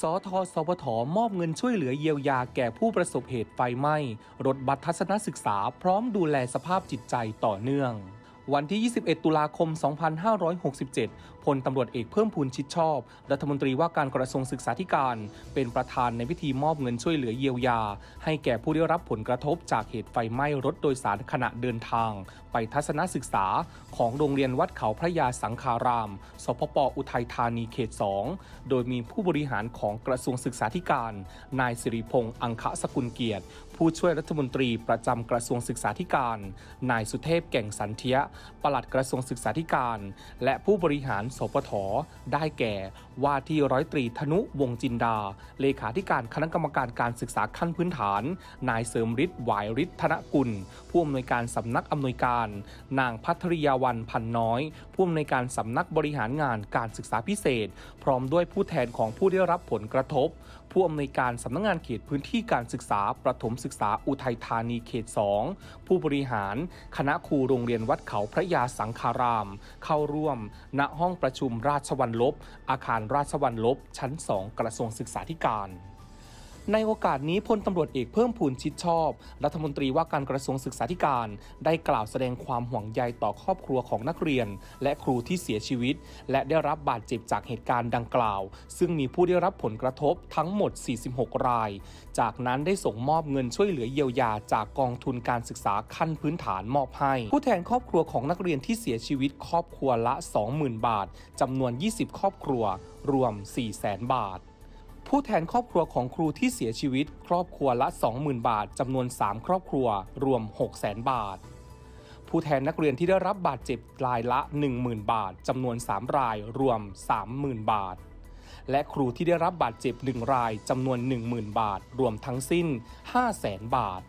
สทสพทมอบเงินช่วยเหลือเยียวยาแก่ผู้ประสบเหตุไฟไหม้ รถบัสทัศนศึกษาพร้อมดูแลสภาพจิตใจต่อเนื่อง วันที่ 21 ตุลาคม 2567 พลตำรวจเอกเพิ่มพูนชิดชอบ รัฐมนตรีว่าการกระทรวงศึกษาธิการ เป็นประธานในพิธีมอบเงินช่วยเหลือเยียวยา ให้แก่ผู้ได้รับผลกระทบจากเหตุไฟไหม้รถโดยสารขณะเดินทาง ไปทัศนศึกษาของโรงเรียนวัดเขาพระยาสังคาราม สพปอุทัยธานีเขต 2 โดยมีผู้บริหารของกระทรวงศึกษาธิการ นายสิริพงษ์อังคะสกุลเกียรติ ผู้ช่วยรัฐมนตรีประจำกระทรวงศึกษาธิการ นายสุเทพแก่งสันเทียปลัดกระทรวงศึกษาธิการ และผู้บริหารสปทได้แก่ ว่าที่ร้อยตรีธนุวงจินดา เลขาธิการคณะกรรมการการศึกษาขั้นพื้นฐาน นายเสริมฤทธิ์หวายฤทธนกุล ผู้อำนวยการสำนักอำนวยการ นางพัทริยาวันพันน้อย ผู้อำนวยการสำนักบริหารงานการศึกษาพิเศษ พร้อมด้วยผู้แทนของผู้ได้รับผลกระทบผู้อำนวยการสำนักงานเขตพื้นที่การศึกษาประถมศึกษาอุทัยธานีเขต 2 ผู้บริหาร คณะครูโรงเรียนวัดเขาพระยาสังคาราม เข้าร่วม ณห้องประชุมราชวัลลบ อาคารราชวัลลบ ชั้น 2 กระทรวงศึกษาธิการ ในโอกาสนี้พลตำรวจเอกเพิ่มพูนชิดชอบ รัฐมนตรีว่าการกระทรวงศึกษาธิการ ได้กล่าวแสดงความห่วงใยต่อครอบครัวของนักเรียน และครูที่เสียชีวิต และได้รับบาดเจ็บจากเหตุการณ์ดังกล่าว ซึ่งมีผู้ได้รับผลกระทบทั้งหมด 46 ราย จากนั้นได้ส่งมอบเงินช่วยเหลือเยียวยาจากกองทุนการศึกษาขั้นพื้นฐานมอบให้ ผู้แทนครอบครัวของนักเรียนที่เสียชีวิตครอบครัวละ 20,000 บาทจำนวน 20 ครอบครัว รวม 400,000 บาท ผู้แทนครอบครัวของครูที่เสียชีวิต ครอบครัวละ 20,000 บาทจำนวน 3 ครอบครัว รวม 600,000 บาท ผู้แทนนักเรียนที่ได้รับบาดเจ็บรายละ 10,000 บาทจำนวน 3 ราย รวม 30,000 บาท และครูที่ได้รับบาดเจ็บ 1 รายจำนวน 10,000 บาท รวมทั้งสิ้น 500,000 บาท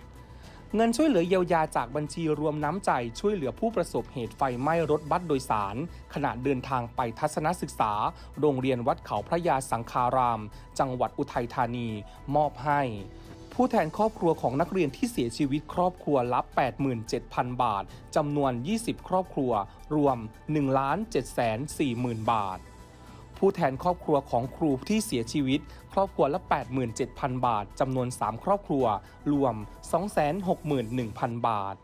เงินช่วยเหลือเยียวยาจากบัญชีรวมน้ำใจช่วยเหลือผู้ประสบเหตุไฟไหม้รถบัสโดยสาร ขณะเดินทางไปทัศนศึกษา โรงเรียนวัดเขาพระยาสังคาราม จังหวัดอุทัยธานี มอบให้ผู้แทนครอบครัวของนักเรียนที่เสียชีวิตครอบครัวละ87,000 บาท จำนวน 20 ครอบครัว รวม 1 7 4 0 0 0 0 บาท ผู้แทนครอบครัวของครูที่เสียชีวิต ครอบครัวละ 87,000 บาทจำนวน 3 ครอบครัว รวม 261,000 บาท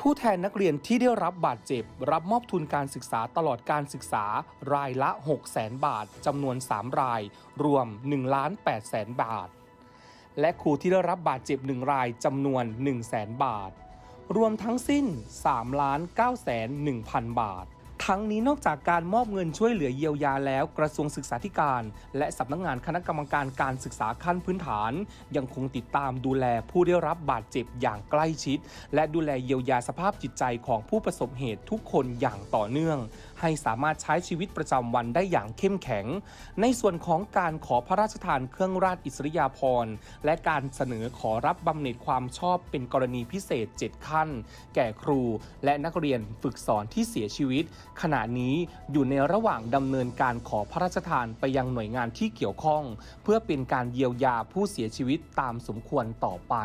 ผู้แทนนักเรียนที่ได้รับบาดเจ็บ รับมอบทุนการศึกษาตลอดการศึกษารายละ 600,000 บาทจำนวน 3 ราย รวม1 8 0 0 0 0บาท และครูที่ได้รับบาดเจ็บ 1 รายจำนวน 100,000 บาท รวมทั้งสิ้น3 9 1 0 0 0 บาท ทั้งนี้นอกจากการมอบเงินช่วยเหลือเยียวยาแล้วกระทรวงศึกษาธิการ และสำนักงงานคณะกรรมการการศึกษาขั้นพื้นฐาน ยังคงติดตามดูแลผู้ได้รับบาดเจ็บอย่างใกล้ชิด และดูแลเยียวยาสภาพจิตใจของผู้ประสบเหตุทุกคนอย่างต่อเนื่องให้สามารถใช้ชีวิตประจำวันได้อย่างเข้มแข็ง ในส่วนของการขอพระราชทานเครื่องราชอิสริยาภรณ์ และการเสนอขอรับบำเหน็จความชอบเป็นกรณีพิเศษ 7 ขั้น แก่ครูและนักเรียนฝึกสอนที่เสียชีวิต ขณะนี้อยู่ในระหว่างดำเนินการขอพระราชทานไปยังหน่วยงานที่เกี่ยวข้อง เพื่อเป็นการเยียวยาผู้เสียชีวิตตามสมควรต่อไป